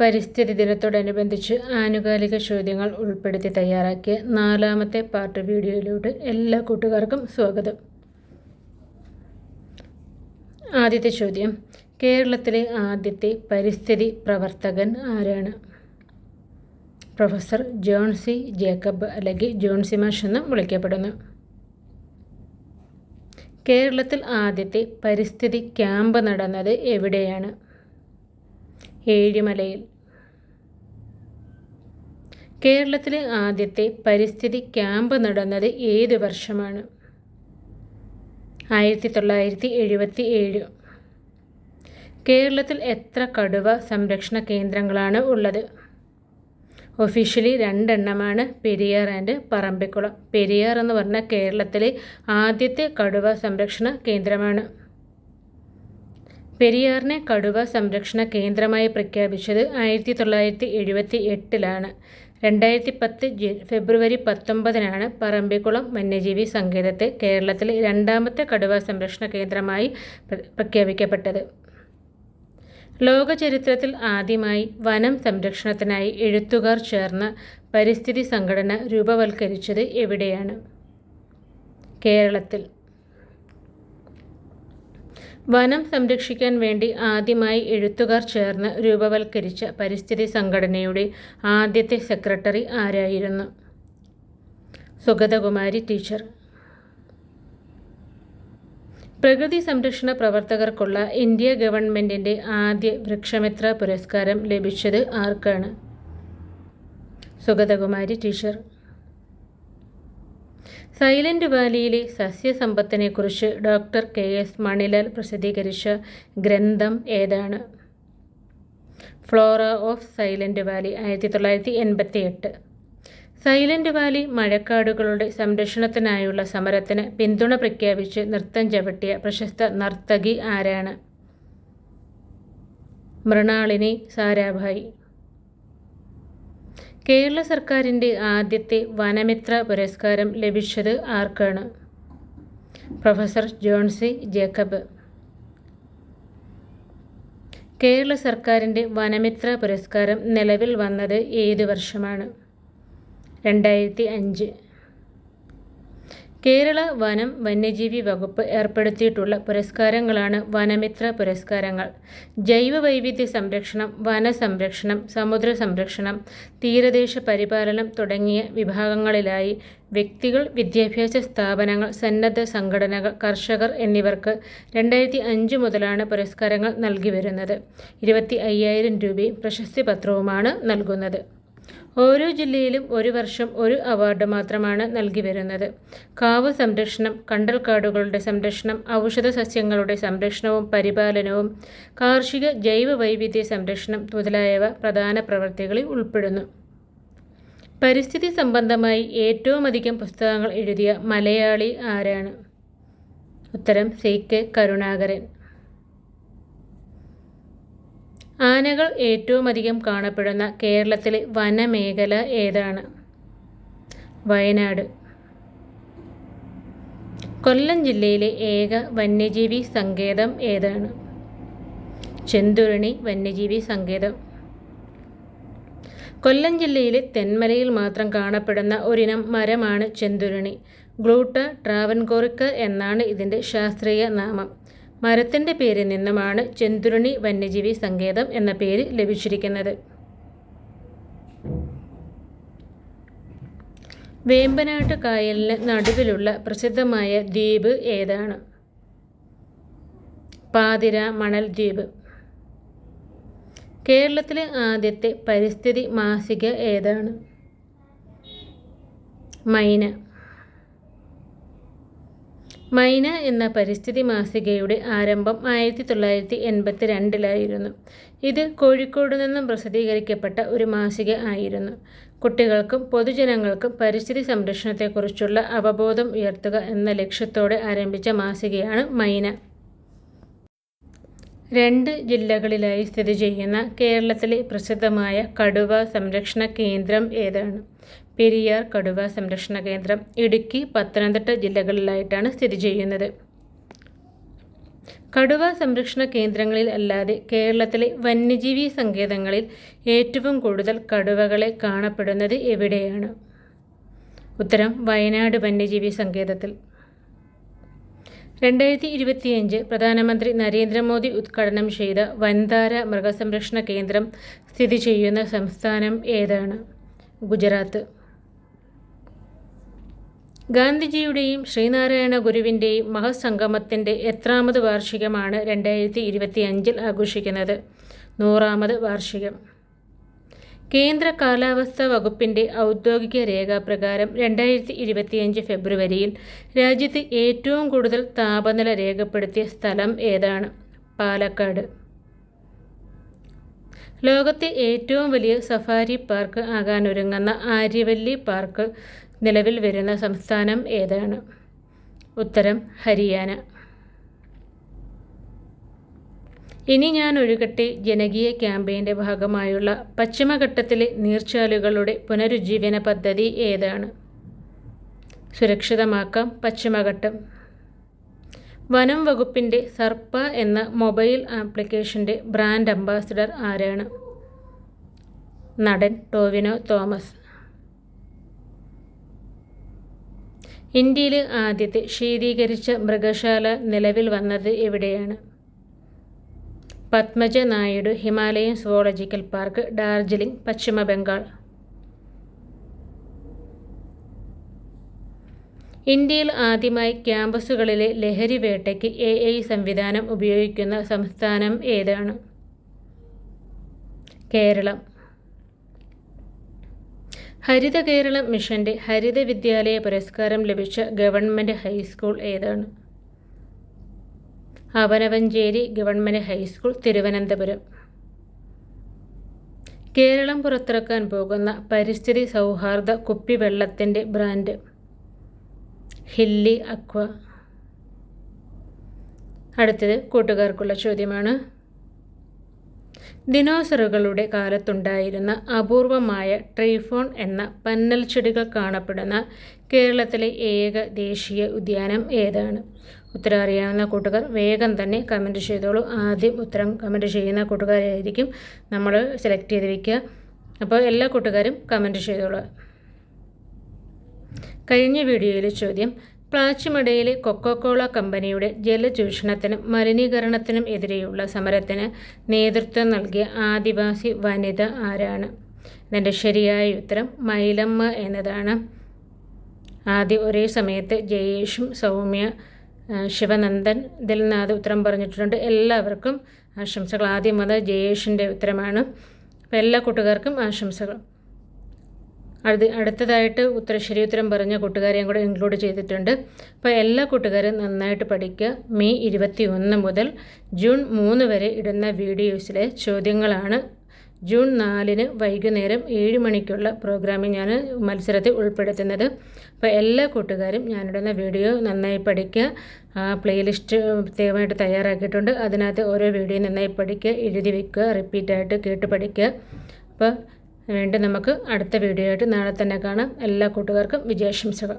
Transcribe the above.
പരിസ്ഥിതി ദിനത്തോടനുബന്ധിച്ച് ആനുകാലിക ചോദ്യങ്ങൾ ഉൾപ്പെടുത്തി തയ്യാറാക്കിയ നാലാമത്തെ പാർട്ട് വീഡിയോയിലൂടെ എല്ലാ കൂട്ടുകാർക്കും സ്വാഗതം. ആദ്യത്തെ ചോദ്യം കേരളത്തിലെ ആദ്യത്തെ പരിസ്ഥിതി പ്രവർത്തകൻ ആരാണ്? പ്രൊഫസർ ജോൺസി ജേക്കബ് അല്ലെങ്കിൽ ജോൺസി മാഷ് എന്ന് വിളിക്കപ്പെടുന്നു. കേരളത്തിൽ ആദ്യത്തെ പരിസ്ഥിതി ക്യാമ്പ് നടന്നത് എവിടെയാണ്? ഏഴിമലയിൽ. കേരളത്തിലെ ആദ്യത്തെ പരിസ്ഥിതി ക്യാമ്പ് നടന്നത് ഏത് വർഷമാണ്? ആയിരത്തി തൊള്ളായിരത്തി എഴുപത്തി ഏഴ് കേരളത്തിൽ എത്ര കടുവ സംരക്ഷണ കേന്ദ്രങ്ങളാണ് ഉള്ളത്? ഒഫീഷ്യലി രണ്ടെണ്ണമാണ് പെരിയാർ ആൻഡ് പറമ്പിക്കുളം. പെരിയാർ എന്ന് പറഞ്ഞാൽ കേരളത്തിലെ ആദ്യത്തെ കടുവ സംരക്ഷണ കേന്ദ്രമാണ്. പെരിയാറിനെ കടുവ സംരക്ഷണ കേന്ദ്രമായി പ്രഖ്യാപിച്ചത് ആയിരത്തി തൊള്ളായിരത്തി എഴുപത്തി എട്ടിലാണ് രണ്ടായിരത്തി പത്ത് ഫെബ്രുവരി പത്തൊമ്പതിനാണ് പറമ്പിക്കുളം വന്യജീവി സങ്കേതത്തെ കേരളത്തിലെ രണ്ടാമത്തെ കടുവ സംരക്ഷണ കേന്ദ്രമായി പ്രഖ്യാപിക്കപ്പെട്ടത്. ലോക ചരിത്രത്തിൽ ആദ്യമായി വനം സംരക്ഷണത്തിനായി എഴുത്തുകാർ ചേർന്ന പരിസ്ഥിതി സംഘടന രൂപവൽക്കരിച്ചത് എവിടെയാണ്? കേരളത്തിൽ. വനം സംരക്ഷിക്കാൻ വേണ്ടി ആദ്യമായി എഴുത്തുകാർ ചേർന്ന് രൂപവൽക്കരിച്ച പരിസ്ഥിതി സംഘടനയുടെ ആദ്യത്തെ സെക്രട്ടറി ആരായിരുന്നു? സുഗതകുമാരി ടീച്ചർ. പ്രകൃതി സംരക്ഷണ പ്രവർത്തകർക്കുള്ള ഇന്ത്യ ഗവൺമെന്റിന്റെ ആദ്യ വൃക്ഷമിത്ര പുരസ്കാരം ലഭിച്ചത് ആർക്കാണ്? സുഗതകുമാരി ടീച്ചർ. സൈലന്റ് വാലിയിലെ സസ്യസമ്പത്തിനെക്കുറിച്ച് ഡോക്ടർ കെ എസ് മണിലാൽ പ്രസിദ്ധീകരിച്ച ഗ്രന്ഥം ഏതാണ്? ഫ്ലോറ ഓഫ് സൈലന്റ് വാലി ആയിരത്തി തൊള്ളായിരത്തി എൺപത്തി എട്ട് സൈലന്റ് വാലി മഴക്കാടുകളുടെ സംരക്ഷണത്തിനായുള്ള സമരത്തിന് പിന്തുണ പ്രഖ്യാപിച്ച് നൃത്തം ചവിട്ടിയ പ്രശസ്ത നർത്തകി ആരാണ്? മൃണാളിനി സാരാഭായി. കേരള സർക്കാരിന്റെ ആദ്യത്തെ വനമിത്ര പുരസ്കാരം ലഭിച്ചത് ആർക്കാണ്? Professor Johnsy Jacob. കേരള സർക്കാരിന്റെ വനമിത്ര പുരസ്കാരം നിലവിൽ വന്നത് ഏത് വർഷമാണ്? രണ്ടായിരത്തി അഞ്ച്. കേരള വനം വന്യജീവി വകുപ്പ് ഏർപ്പെടുത്തിയിട്ടുള്ള പുരസ്കാരങ്ങളാണ് വനമിത്ര പുരസ്കാരങ്ങൾ. ജൈവ വൈവിധ്യ സംരക്ഷണം വനസംരക്ഷണം സമുദ്ര സംരക്ഷണം തീരദേശ പരിപാലനം തുടങ്ങിയ വിഭാഗങ്ങളിലായി വ്യക്തികൾ വിദ്യാഭ്യാസ സ്ഥാപനങ്ങൾ സന്നദ്ധ സംഘടനകൾ കർഷകർ എന്നിവർക്ക് രണ്ടായിരത്തി അഞ്ച് മുതലാണ് പുരസ്കാരങ്ങൾ നൽകി വരുന്നത്. ഇരുപത്തി അയ്യായിരം രൂപയും പ്രശസ്തി പത്രവുമാണ് നൽകുന്നത്. ഓരോ ജില്ലയിലും ഒരു വർഷം ഒരു അവാർഡ് മാത്രമാണ് നൽകി വരുന്നത്. കാവ് സംരക്ഷണം കണ്ടൽക്കാടുകളുടെ സംരക്ഷണം ഔഷധ സസ്യങ്ങളുടെ സംരക്ഷണവും പരിപാലനവും കാർഷിക ജൈവ വൈവിധ്യ സംരക്ഷണം മുതലായവ പ്രധാന പ്രവൃത്തികളിൽ ഉൾപ്പെടുന്നു. പരിസ്ഥിതി സംബന്ധമായി ഏറ്റവും അധികം പുസ്തകങ്ങൾ എഴുതിയ മലയാളി ആരാണ്? ഉത്തരം സി കെ കരുണാകരൻ. ആനകൾ ഏറ്റവുമധികം കാണപ്പെടുന്ന കേരളത്തിലെ വനമേഖല ഏതാണ്? വയനാട്. കൊല്ലം ജില്ലയിലെ ഏക വന്യജീവി സങ്കേതം ഏതാണ്? ചെന്തുരണി വന്യജീവി സങ്കേതം. കൊല്ലം ജില്ലയിലെ തെന്മലയിൽ മാത്രം കാണപ്പെടുന്ന ഒരിനം മരമാണ് ചെന്തുരണി. ഗ്ലൂട്ട ട്രാവൻകോറിക്ക എന്നാണ് ഇതിന്റെ ശാസ്ത്രീയ നാമം. മരത്തിന്റെ പേരിൽ നിന്നുമാണ് ചെന്തുരുണി വന്യജീവി സങ്കേതം എന്ന പേര് ലഭിച്ചിരിക്കുന്നത്. വേമ്പനാട്ട് കായലിന് നടുവിലുള്ള പ്രസിദ്ധമായ ദ്വീപ് ഏതാണ്? പാതിര മണൽ ദ്വീപ്. കേരളത്തിലെ ആദ്യത്തെ പരിസ്ഥിതി മാസിക ഏതാണ്? മൈന. മൈന എന്ന പരിസ്ഥിതി മാസികയുടെ ആരംഭം ആയിരത്തി തൊള്ളായിരത്തി എൺപത്തി രണ്ടിലായിരുന്നു ഇത് കോഴിക്കോട് നിന്നും പ്രസിദ്ധീകരിക്കപ്പെട്ട ഒരു മാസിക ആയിരുന്നു. കുട്ടികൾക്കും പൊതുജനങ്ങൾക്കും പരിസ്ഥിതി സംരക്ഷണത്തെക്കുറിച്ചുള്ള അവബോധം ഉയർത്തുക എന്ന ലക്ഷ്യത്തോടെ ആരംഭിച്ച മാസികയാണ് മൈന. രണ്ട് ജില്ലകളിലായി സ്ഥിതി ചെയ്യുന്ന കേരളത്തിലെ പ്രസിദ്ധമായ കടുവ സംരക്ഷണ കേന്ദ്രം ഏതാണ്? പെരിയാർ കടുവ സംരക്ഷണ കേന്ദ്രം ഇടുക്കി പത്തനംതിട്ട ജില്ലകളിലായിട്ടാണ് സ്ഥിതി ചെയ്യുന്നത്. കടുവ സംരക്ഷണ കേന്ദ്രങ്ങളിൽ അല്ലാതെ കേരളത്തിലെ വന്യജീവി സങ്കേതങ്ങളിൽ ഏറ്റവും കൂടുതൽ കടുവകളെ കാണപ്പെടുന്നത് എവിടെയാണ്? ഉത്തരം വയനാട് വന്യജീവി സങ്കേതത്തിൽ. രണ്ടായിരത്തി ഇരുപത്തിയഞ്ച് പ്രധാനമന്ത്രി നരേന്ദ്രമോദി ഉദ്ഘാടനം ചെയ്ത വൻതാര മൃഗസംരക്ഷണ കേന്ദ്രം സ്ഥിതി ചെയ്യുന്ന സംസ്ഥാനം ഏതാണ്? ഗുജറാത്ത്. ഗാന്ധിജിയുടെയും ശ്രീനാരായണ ഗുരുവിന്റെയും മഹസംഗമത്തിന്റെ എത്രാമത് വാർഷികമാണ് രണ്ടായിരത്തി ഇരുപത്തി അഞ്ചിൽ ആഘോഷിക്കുന്നത്. നൂറാമത് വാർഷികം. കേന്ദ്ര കാലാവസ്ഥാ വകുപ്പിന്റെ ഔദ്യോഗിക രേഖാപ്രകാരം രണ്ടായിരത്തി ഇരുപത്തിയഞ്ച് ഫെബ്രുവരിയിൽ രാജ്യത്ത് ഏറ്റവും കൂടുതൽ താപനില രേഖപ്പെടുത്തിയ സ്ഥലം ഏതാണ്? പാലക്കാട്. ലോകത്തെ ഏറ്റവും വലിയ സഫാരി പാർക്ക് ആകാനൊരുങ്ങുന്ന ആര്യവല്ലി പാർക്ക് നിലവിൽ വരുന്ന സംസ്ഥാനം ഏതാണ്? ഉത്തരം ഹരിയാന. ഇനി ഞാൻ ഒഴുകട്ടെ ജനകീയ ക്യാമ്പയിന്റെ ഭാഗമായുള്ള പശ്ചിമഘട്ടത്തിലെ നീർച്ചാലുകളുടെ പുനരുജ്ജീവന പദ്ധതി ഏതാണ്? സുരക്ഷിതമാക്കാം പശ്ചിമഘട്ടം. വനം വകുപ്പിന്റെ സർപ്പ എന്ന മൊബൈൽ ആപ്ലിക്കേഷന്റെ ബ്രാൻഡ് അംബാസിഡർ ആരാണ്? നടൻ ടോവിനോ തോമസ്. ഇന്ത്യയിലെ ആദ്യത്തെ ശീതീകരിച്ച മൃഗശാല നിലവിൽ വന്നത് എവിടെയാണ്? Padmaja Naidu Himalayan zoological park Darjeeling Paschim Bengal. ഇന്ത്യയിൽ ആദ്യമായി ക്യാമ്പസുകളിലെ ലഹരി വേട്ടയ്ക്ക് എ ഐ സംവിധാനം ഉപയോഗിക്കുന്ന സംസ്ഥാനം ഏതാണ്? കേരളം. ഹരിത കേരളം മിഷന്റെ ഹരിത വിദ്യാലയ പുരസ്കാരം ലഭിച്ച ഗവൺമെന്റ് ഹൈസ്കൂൾ ഏതാണ്? Avanavancheri government high school Thiruvananthapuram. Keralam പുറത്തിറക്കാൻ പോകുന്ന പരിസ്ഥിതി സൗഹാർദ്ദ കുപ്പിവെള്ളത്തിന്റെ ബ്രാൻഡ് ഹില്ലി അക്വ. അടുത്തത് കൂട്ടുകാർക്കുള്ള ചോദ്യമാണ്. ദിനോസറുകളുടെ കാലത്തുണ്ടായിരുന്ന അപൂർവമായ ട്രൈഫോൺ എന്ന പന്നൽ ചെടികൾ കാണപ്പെടുന്ന കേരളത്തിലെ ഏക ദേശീയ ഉദ്യാനം ഏതാണ്? ഉത്തരം അറിയാവുന്ന കൂട്ടുകാർ വേഗം തന്നെ കമന്റ് ചെയ്തോളൂ. ആദ്യം ഉത്തരം കമന്റ് ചെയ്യുന്ന കൂട്ടുകാരായിരിക്കും നമ്മൾ സെലക്ട് ചെയ്ത് വയ്ക്കുക അപ്പോൾ എല്ലാ കൂട്ടുകാരും കമന്റ് ചെയ്തോളൂ. കഴിഞ്ഞ വീഡിയോയിലെ ചോദ്യം പ്ലാച്ചിമടയിലെ കൊക്കോകോള കമ്പനിയുടെ ജലചൂഷണത്തിനും മലിനീകരണത്തിനും എതിരെയുള്ള സമരത്തിന് നേതൃത്വം നൽകിയ ആദിവാസി വനിത ആരാണ്? ഇതിന്റെ ശരിയായ ഉത്തരം മൈലമ്മ എന്നതാണ്. ആദ്യം ഒരേ സമയത്ത് ജയേഷും സൗമ്യ ശിവനന്ദൻ ദിൽനാഥ് ഉത്തരം പറഞ്ഞിട്ടുണ്ട്. എല്ലാവർക്കും ആശംസകൾ. ആദ്യം വന്നത് ജയേഷിന്റെ ഉത്തരമാണ്. അപ്പോൾ എല്ലാ കൂട്ടുകാർക്കും ആശംസകൾ. അടുത്ത് അടുത്തതായിട്ട് ഉത്തര ഉത്തരം പറഞ്ഞ കൂട്ടുകാരെയും കൂടെ ഇൻക്ലൂഡ് ചെയ്തിട്ടുണ്ട്. അപ്പോൾ എല്ലാ കൂട്ടുകാരും നന്നായിട്ട് പഠിക്കുക. മെയ് ഇരുപത്തി ഒന്ന് മുതൽ ജൂൺ മൂന്ന് വരെ ഇടുന്ന വീഡിയോസിലെ ചോദ്യങ്ങളാണ്. ജൂൺ നാലിന് വൈകുന്നേരം ഏഴ് മണിക്കുള്ള പ്രോഗ്രാമിൽ ഞാൻ മത്സരത്തിൽ ഉൾപ്പെടുത്തുന്നത്. അപ്പോൾ എല്ലാ കൂട്ടുകാരും ഞാനിടുന്ന വീഡിയോ നന്നായി പഠിക്കുക. പ്ലേലിസ്റ്റ് പ്രത്യേകമായിട്ട് തയ്യാറാക്കിയിട്ടുണ്ട്. അതിനകത്ത് ഓരോ വീഡിയോ നന്നായി പഠിക്കുക എഴുതി വയ്ക്കുക റിപ്പീറ്റായിട്ട് കേട്ട് പഠിക്കുക. അപ്പോൾ വീണ്ടും നമുക്ക് അടുത്ത വീഡിയോ ആയിട്ട് നാളെ തന്നെ കാണാം. എല്ലാ കൂട്ടുകാർക്കും വിജയാശംസകൾ.